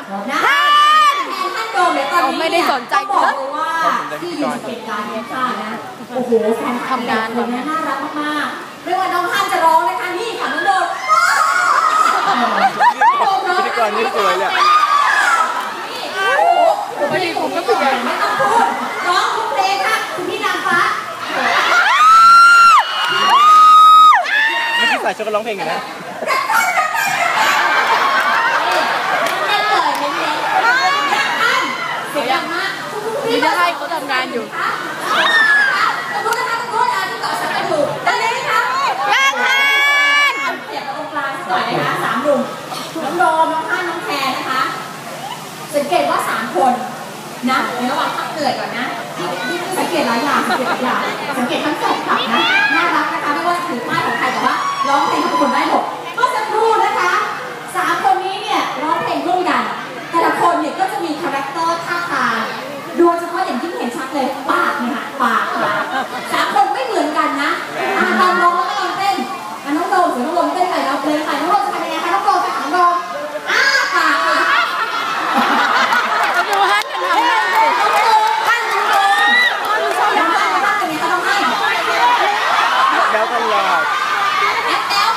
ามท่านท่านโดมเนี่ยตอนนี้ไม่ได้สนใจบอกเลยว่าที่อยู่ในเหตุการณ์เนี่ยค่ะนะโอ้โหแฟนทำงานคนนี้น่ารักมากๆไม่ว่าน้องท่านจะร้องนะคะนี่ค่ะน้องโดมพิธีกรนี่สวยเลยพอดีผมก็เปลี่ไม่ต้องพูดร้องเพลงค่ะคุณพี่นางฟ้าไม่ใช่สายชกร้องเพลงอยู่นะาทำงานอยู่ตะโกนนะคะตะโกนอะที่ต่อสายกันอยู่ตอนนี้นะคะย่างค่ะเสียบตรงกลางสักหน่อยนะคะสามหนุ่มน้องโดมน้องข้านน้องแพรนะคะสังเกตว่าสามคนนะในระหว่างพักเหนื่อยก่อนนะที่ที่ที่สังเกตหลายอย่างสังเกตหลายอย่างสังเกตทั้งแฟนคลับนะน่ารักนะคะไม่ว่าจะถือป้ายของใครแต่ว่าร้องเพลงทุกคนได้หมดเมื่อสักครู่นะคะสามคนนี้เนี่ยร้องเพลงร่วมกัน แต่ละคนเนี่ยก็จะมีคาแรคเตอร์ท่าทางโดยเฉพาะอย่างที่เห็นชัดเลยปากเนี่ยค่ะปากปากสามคนไม่เหมือนกันนะอะตอนร้องแล้วก็ตอนเต้นอะน้องโดมเสียงน้องโดมเต้นไปเราเพลงไปน้องโดมจะทำยังไงคะน้องโดมไปหาน้องโดมอ้าปากค่ะ ดูฮันกันทำงานสิ น้องโดมท่านน้องโดมน้องโดมท่านเป็นไงคะน้องให้ แล้วตลอด แอปแอป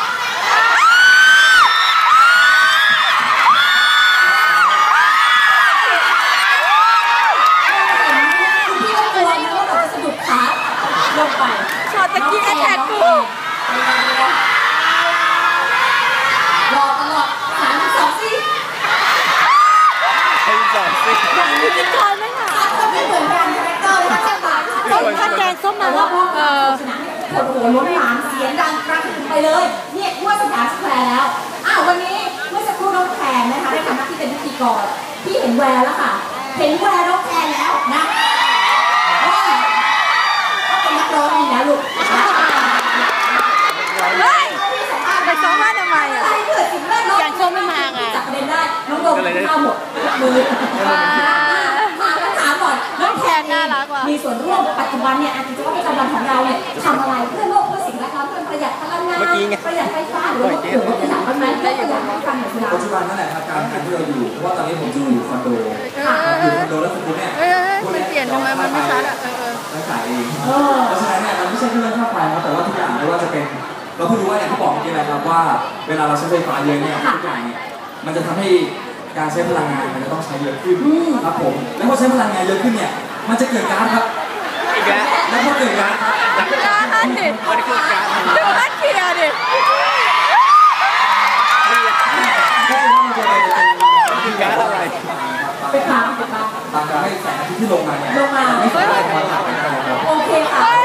คุณพี่ก็กลัวนะว่าเราจะสะดุดขาลงไป ช็อ ตตะกี้แอทแทกกูรอตลอดสามสองสี่เพลงสองสิอย่างนี้พิธีกรไม่หนาสามคนไม่เหมือนกันคาแรคเตอร์และจังหวะส้มข้าวแกงส้มมาแต่แล้ว่าวพอเออชนะโอ้โหล้นหลามเสียงดังกระหึ่มไปเลย เนี่ยทั่วสยามสแควร์แล้ว อ้าววันนี้เมื่อสักครู่น้องแพนนะคะได้ทำหน้าที่เป็นพิธีกรพี่เห็นแววแล้วค่ะ เห็นแววน้องแพนแล้วนะว่าก็เป็นนักร้องดีนะลูก เฮ้ย พี่สัมภาษณ์ ไปซ้อมว่าทำไมอะ อะไรเกิดสิ่งแวดล้อม อย่างส้มไม่มาไง จับประเด็นได้ น้ องโดมกินข้าวหมดมือมาถามก่อนน้องแพนน่ารักว่ะมีส่วนร่วมปัจจุบันเนี่ยอาจจะว่าประจำวันของเราเนี่ยทำอะไรเพื่อโลกเพื่อสิ่งแวดล้อมเพื่อประหยัดพลังงานประหยัดไฟฟ้าหรือว่าเกี่ยวกับประหยัดบ้างไหมเพื่อประหยัดไฟฟ้าหน่อยสิปัจจุบันนั่นแหละครับการงานที่เราอยู่เพราะว่าตอนนี้ผมอยู่คอนโดอยู่คอนโดแล้วคุณเนี่ยมันเปลี่ยนทำไมมันไม่ชัดอะเออเออรักษาเองเพราะฉะนั้นเนี่ยมันไม่ใช่แค่เรื่องค่าไฟนะแต่ว่าทุกอย่างไม่ว่าจะเป็นเราเพิ่งรู้ว่าอย่างที่บอกเมื่อกี้เลยครับว่าเวลาเราใช้ไฟฟ้าเยอะเนี่ยทุกอย่างเนี่ยมันจะทำให้ การใช้พลังงานมันจะต้องใช้เยอะขึ้นครับผม แล้วพอใช้พลังงานเยอะขึ้นเนี่ย มันจะเกิดก๊าซครับอีกแล้วแล้วพอเกิดก๊าซครับดูฮันดิมันคือการดูฮันเคลียร์ดิก็คือว่ามันจะเป็นเป็นคือการอะไรเป็นความเป็นความทำให้แสงอาทิตย์ที่ลงมาเนี่ยลงมาไม่สามารถมาถ่าย